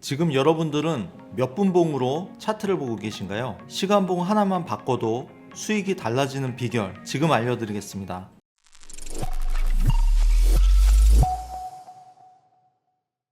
지금 여러분들은 몇 분봉으로 차트를 보고 계신가요? 시간봉 하나만 바꿔도 수익이 달라지는 비결 지금 알려드리겠습니다.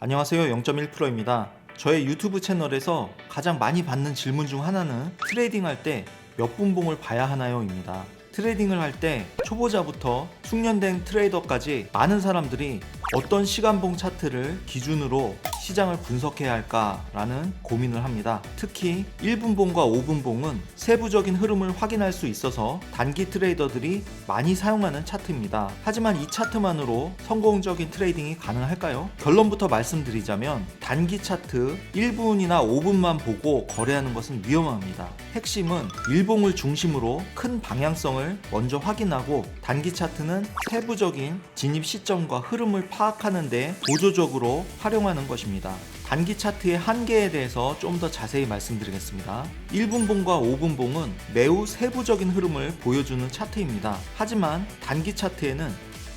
안녕하세요. 0.1%입니다. 저의 유튜브 채널에서 가장 많이 받는 질문 중 하나는 트레이딩 할 때 몇 분봉을 봐야 하나요?입니다. 트레이딩을 할 때 초보자부터 숙련된 트레이더까지 많은 사람들이 어떤 시간봉 차트를 기준으로 시장을 분석해야 할까라는 고민을 합니다. 특히 1분봉과 5분봉은 세부적인 흐름을 확인할 수 있어서 단기 트레이더들이 많이 사용하는 차트입니다. 하지만 이 차트만으로 성공적인 트레이딩이 가능할까요? 결론부터 말씀드리자면 단기 차트 1분이나 5분만 보고 거래하는 것은 위험합니다. 핵심은 일봉을 중심으로 큰 방향성을 먼저 확인하고 단기 차트는 세부적인 진입 시점과 흐름을 파악하는 데 보조적으로 활용하는 것입니다. 단기 차트의 한계에 대해서 좀 더 자세히 말씀드리겠습니다. 1분봉과 5분봉은 매우 세부적인 흐름을 보여주는 차트입니다. 하지만 단기 차트에는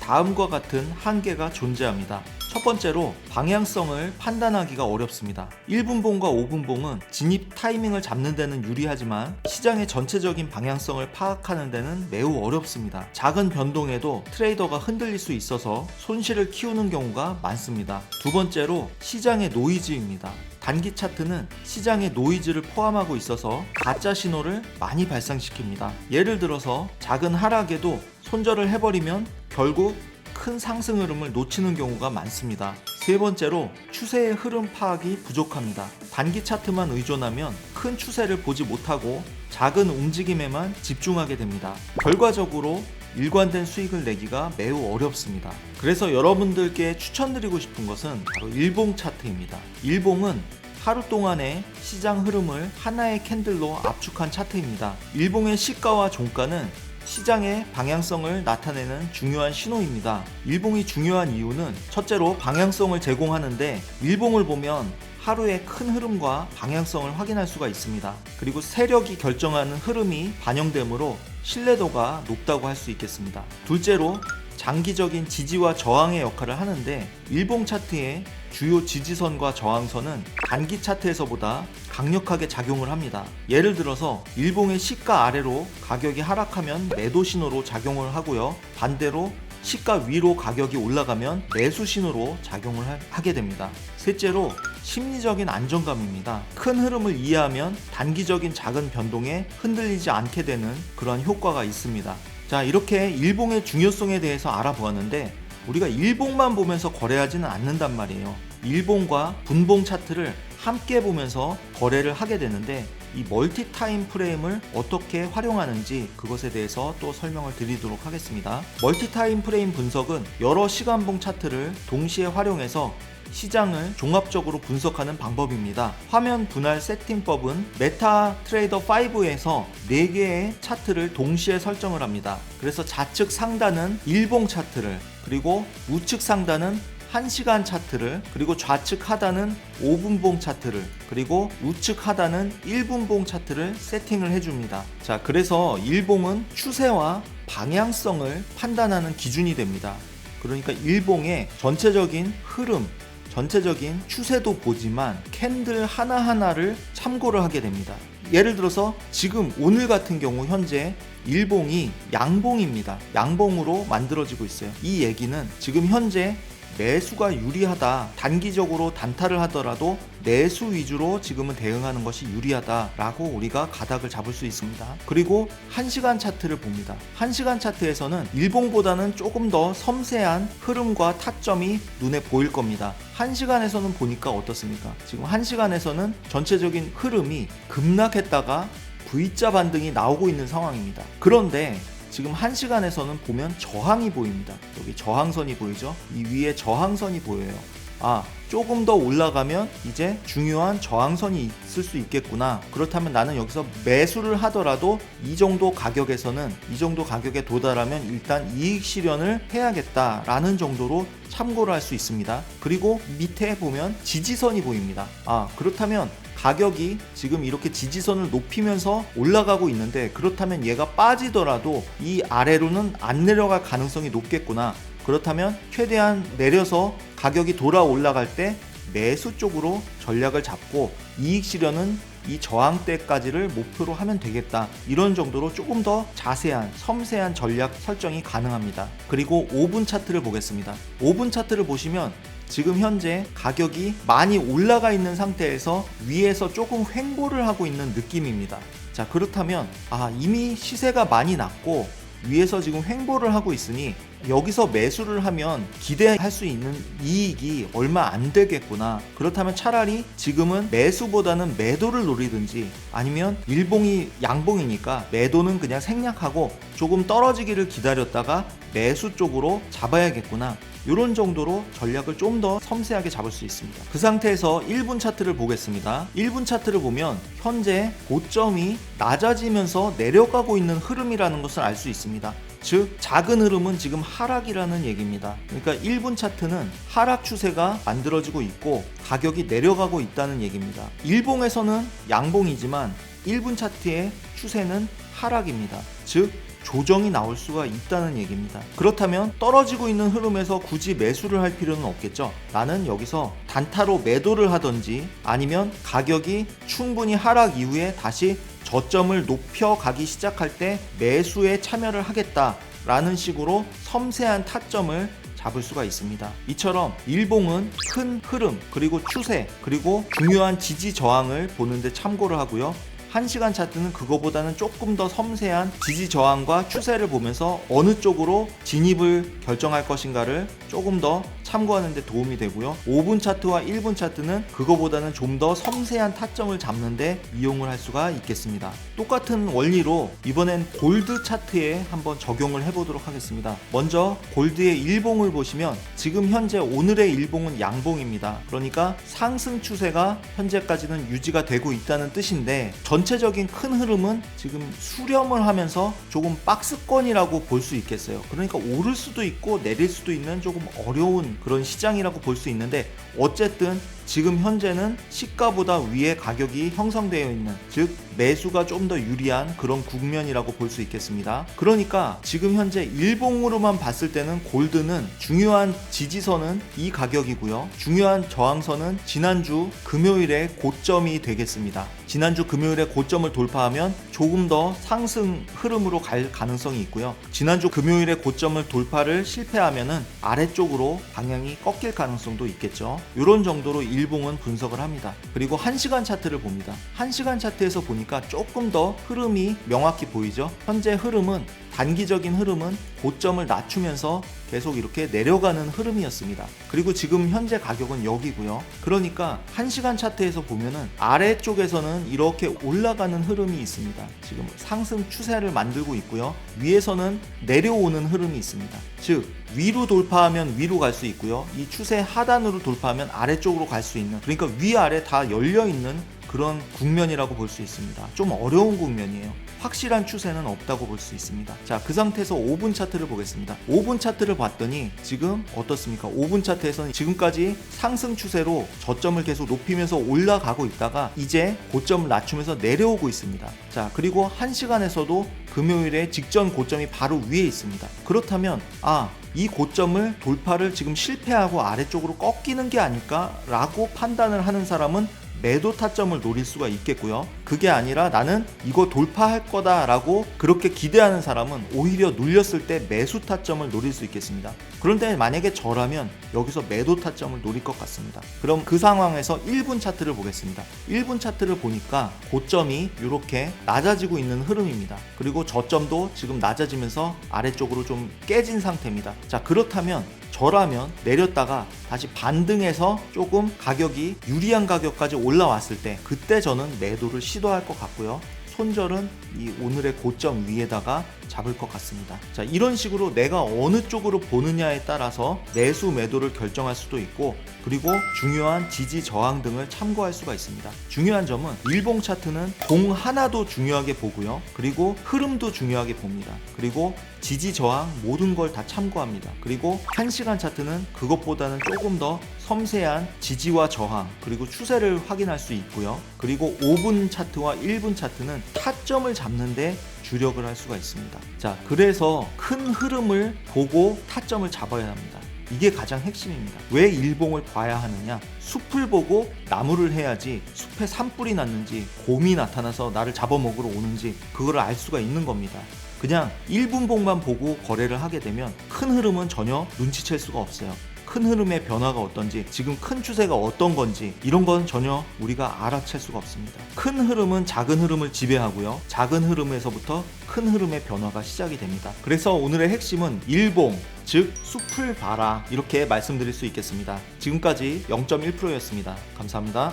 다음과 같은 한계가 존재합니다. 첫 번째로 방향성을 판단하기가 어렵습니다. 1분봉과 5분봉은 진입 타이밍을 잡는 데는 유리하지만 시장의 전체적인 방향성을 파악하는 데는 매우 어렵습니다. 작은 변동에도 트레이더가 흔들릴 수 있어서 손실을 키우는 경우가 많습니다. 두 번째로 시장의 노이즈입니다. 단기 차트는 시장의 노이즈를 포함하고 있어서 가짜 신호를 많이 발생시킵니다. 예를 들어서 작은 하락에도 손절을 해버리면 결국 큰 상승 흐름을 놓치는 경우가 많습니다. 세 번째로 추세의 흐름 파악이 부족합니다. 단기 차트만 의존하면 큰 추세를 보지 못하고 작은 움직임에만 집중하게 됩니다. 결과적으로 일관된 수익을 내기가 매우 어렵습니다. 그래서 여러분들께 추천드리고 싶은 것은 바로 일봉 차트입니다. 일봉은 하루 동안의 시장 흐름을 하나의 캔들로 압축한 차트입니다. 일봉의 시가와 종가는 시장의 방향성을 나타내는 중요한 신호입니다. 일봉이 중요한 이유는 첫째로 방향성을 제공하는데 일봉을 보면 하루의 큰 흐름과 방향성을 확인할 수가 있습니다. 그리고 세력이 결정하는 흐름이 반영되므로 신뢰도가 높다고 할 수 있겠습니다. 둘째로 장기적인 지지와 저항의 역할을 하는데 일봉 차트의 주요 지지선과 저항선은 단기 차트에서보다 강력하게 작용을 합니다. 예를 들어서 일봉의 시가 아래로 가격이 하락하면 매도 신호로 작용을 하고요. 반대로 시가 위로 가격이 올라가면 매수 신호로 작용을 하- 하게 됩니다. 셋째로 심리적인 안정감입니다. 큰 흐름을 이해하면 단기적인 작은 변동에 흔들리지 않게 되는 그런 효과가 있습니다. 자, 이렇게 일봉의 중요성에 대해서 알아보았는데 우리가 일봉만 보면서 거래하지는 않는단 말이에요. 일봉과 분봉 차트를 함께 보면서 거래를 하게 되는데 이 멀티 타임 프레임을 어떻게 활용하는지 그것에 대해서 또 설명을 드리도록 하겠습니다. 멀티 타임 프레임 분석은 여러 시간봉 차트를 동시에 활용해서 시장을 종합적으로 분석하는 방법입니다. 화면 분할 세팅법은 메타 트레이더 5에서 4개의 차트를 동시에 설정을 합니다. 그래서 좌측 상단은 일봉 차트를 그리고 우측 상단은 1시간 차트를 그리고 좌측 하단은 5분봉 차트를 그리고 우측 하단은 1분봉 차트를 세팅을 해줍니다. 자, 그래서 일봉은 추세와 방향성을 판단하는 기준이 됩니다. 그러니까 일봉의 전체적인 흐름, 전체적인 추세도 보지만 캔들 하나하나를 참고를 하게 됩니다. 예를 들어서 지금 오늘 같은 경우 현재 일봉이 양봉입니다. 양봉으로 만들어지고 있어요. 이 얘기는 지금 현재 매수가 유리하다. 단기적으로 단타를 하더라도 내수 위주로 지금은 대응하는 것이 유리하다라고 우리가 가닥을 잡을 수 있습니다. 그리고 1시간 차트를 봅니다. 1시간 차트에서는 일봉보다는 조금 더 섬세한 흐름과 타점이 눈에 보일 겁니다. 1시간에서는 보니까 어떻습니까? 지금 1시간에서는 전체적인 흐름이 급락했다가 V자 반등이 나오고 있는 상황입니다. 그런데 지금 한 시간에서는 보면 저항이 보입니다. 여기 저항선이 보이죠? 이 위에 저항선이 보여요. 아, 조금 더 올라가면 이제 중요한 저항선이 있을 수 있겠구나. 그렇다면 나는 여기서 매수를 하더라도 이 정도 가격에서는 이 정도 가격에 도달하면 일단 이익 실현을 해야겠다라는 정도로 참고를 할 수 있습니다. 그리고 밑에 보면 지지선이 보입니다. 아, 그렇다면 가격이 지금 이렇게 지지선을 높이면서 올라가고 있는데 그렇다면 얘가 빠지더라도 이 아래로는 안 내려갈 가능성이 높겠구나. 그렇다면 최대한 내려서 가격이 돌아 올라갈 때 매수 쪽으로 전략을 잡고 이익 실현은 이 저항대까지를 목표로 하면 되겠다. 이런 정도로 조금 더 자세한 섬세한 전략 설정이 가능합니다. 그리고 5분 차트를 보겠습니다. 5분 차트를 보시면 지금 현재 가격이 많이 올라가 있는 상태에서 위에서 조금 횡보를 하고 있는 느낌입니다. 자, 그렇다면 아, 이미 시세가 많이 났고 위에서 지금 횡보를 하고 있으니 여기서 매수를 하면 기대할 수 있는 이익이 얼마 안 되겠구나. 그렇다면 차라리 지금은 매수보다는 매도를 노리든지 아니면 일봉이 양봉이니까 매도는 그냥 생략하고 조금 떨어지기를 기다렸다가 매수 쪽으로 잡아야겠구나. 이런 정도로 전략을 좀 더 섬세하게 잡을 수 있습니다. 그 상태에서 1분 차트를 보겠습니다. 1분 차트를 보면 현재 고점이 낮아지면서 내려가고 있는 흐름이라는 것을 알 수 있습니다. 즉 작은 흐름은 지금 하락이라는 얘기입니다. 그러니까 1분 차트는 하락 추세가 만들어지고 있고 가격이 내려가고 있다는 얘기입니다. 일봉에서는 양봉이지만 1분 차트의 추세는 하락입니다. 즉 조정이 나올 수가 있다는 얘기입니다. 그렇다면 떨어지고 있는 흐름에서 굳이 매수를 할 필요는 없겠죠. 나는 여기서 단타로 매도를 하든지 아니면 가격이 충분히 하락 이후에 다시 저점을 높여 가기 시작할 때 매수에 참여를 하겠다라는 식으로 섬세한 타점을 잡을 수가 있습니다. 이처럼 일봉은 큰 흐름 그리고 추세 그리고 중요한 지지 저항을 보는데 참고를 하고요. 1시간 차트는 그거보다는 조금 더 섬세한 지지 저항과 추세를 보면서 어느 쪽으로 진입을 결정할 것인가를 조금 더 참고하는 데 도움이 되고요. 5분 차트와 1분 차트는 그거보다는 좀 더 섬세한 타점을 잡는데 이용을 할 수가 있겠습니다. 똑같은 원리로 이번엔 골드 차트에 한번 적용을 해보도록 하겠습니다. 먼저 골드의 일봉을 보시면 지금 현재 오늘의 일봉은 양봉입니다. 그러니까 상승 추세가 현재까지는 유지가 되고 있다는 뜻인데 전체적인 큰 흐름은 지금 수렴을 하면서 조금 박스권이라고 볼 수 있겠어요. 그러니까 오를 수도 있고 내릴 수도 있는 조금 어려운 그런 시장이라고 볼 수 있는데 어쨌든 지금 현재는 시가보다 위에 가격이 형성되어 있는 즉 매수가 좀 더 유리한 그런 국면이라고 볼 수 있겠습니다. 그러니까 지금 현재 일봉으로만 봤을 때는 골드는 중요한 지지선은 이 가격이고요. 중요한 저항선은 지난주 금요일에 고점이 되겠습니다. 지난주 금요일에 고점을 돌파하면 조금 더 상승 흐름으로 갈 가능성이 있고요. 지난주 금요일에 고점을 돌파를 실패하면은 아래쪽으로 방향이 꺾일 가능성도 있겠죠. 이런 정도로 일봉은 분석을 합니다. 그리고 1시간 차트를 봅니다. 1시간 차트에서 보니까 조금 더 흐름이 명확히 보이죠. 현재 흐름은 단기적인 흐름은 고점을 낮추면서 계속 이렇게 내려가는 흐름이었습니다. 그리고 지금 현재 가격은 여기고요. 그러니까 1시간 차트에서 보면은 아래쪽에서는 이렇게 올라가는 흐름이 있습니다. 지금 상승 추세를 만들고 있고요. 위에서는 내려오는 흐름이 있습니다. 즉 위로 돌파하면 위로 갈 수 있고요. 이 추세 하단으로 돌파하면 아래쪽으로 갈 수 있는 그러니까 위아래 다 열려 있는 그런 국면이라고 볼 수 있습니다. 좀 어려운 국면이에요. 확실한 추세는 없다고 볼 수 있습니다. 자, 그 상태에서 5분 차트를 보겠습니다. 5분 차트를 봤더니 지금 어떻습니까? 5분 차트에서는 지금까지 상승 추세로 저점을 계속 높이면서 올라가고 있다가 이제 고점을 낮추면서 내려오고 있습니다. 자, 그리고 1시간에서도 금요일에 직전 고점이 바로 위에 있습니다. 그렇다면 아, 이 고점을 돌파를 지금 실패하고 아래쪽으로 꺾이는 게 아닐까라고 판단을 하는 사람은 매도 타점을 노릴 수가 있겠고요. 그게 아니라 나는 이거 돌파할 거다라고 그렇게 기대하는 사람은 오히려 눌렸을 때 매수 타점을 노릴 수 있겠습니다. 그런데 만약에 저라면 여기서 매도 타점을 노릴 것 같습니다. 그럼 그 상황에서 1분 차트를 보겠습니다. 1분 차트를 보니까 고점이 이렇게 낮아지고 있는 흐름입니다. 그리고 저점도 지금 낮아지면서 아래쪽으로 좀 깨진 상태입니다. 자, 그렇다면 저라면 내렸다가 다시 반등해서 조금 가격이 유리한 가격까지 올라왔을 때 그때 저는 매도를 시도할 것 같고요. 손절은 이 오늘의 고점 위에다가 잡을 것 같습니다. 자, 이런 식으로 내가 어느 쪽으로 보느냐에 따라서 매수 매도를 결정할 수도 있고 그리고 중요한 지지 저항 등을 참고할 수가 있습니다. 중요한 점은 일봉 차트는 공 하나도 중요하게 보고요. 그리고 흐름도 중요하게 봅니다. 그리고 지지 저항 모든 걸 다 참고합니다. 그리고 1시간 차트는 그것보다는 조금 더 섬세한 지지와 저항 그리고 추세를 확인할 수 있고요. 그리고 5분 차트와 1분 차트는 타점을 잡는데 주력을 할 수가 있습니다. 자, 그래서 큰 흐름을 보고 타점을 잡아야 합니다. 이게 가장 핵심입니다. 왜 일봉을 봐야 하느냐? 숲을 보고 나무를 해야지 숲에 산불이 났는지 곰이 나타나서 나를 잡아먹으러 오는지 그거를 알 수가 있는 겁니다. 그냥 1분봉만 보고 거래를 하게 되면 큰 흐름은 전혀 눈치챌 수가 없어요. 큰 흐름의 변화가 어떤지, 지금 큰 추세가 어떤 건지, 이런 건 전혀 우리가 알아챌 수가 없습니다. 큰 흐름은 작은 흐름을 지배하고요. 작은 흐름에서부터 큰 흐름의 변화가 시작이 됩니다. 그래서 오늘의 핵심은 일봉, 즉, 숲을 봐라. 이렇게 말씀드릴 수 있겠습니다. 지금까지 0.1%였습니다. 감사합니다.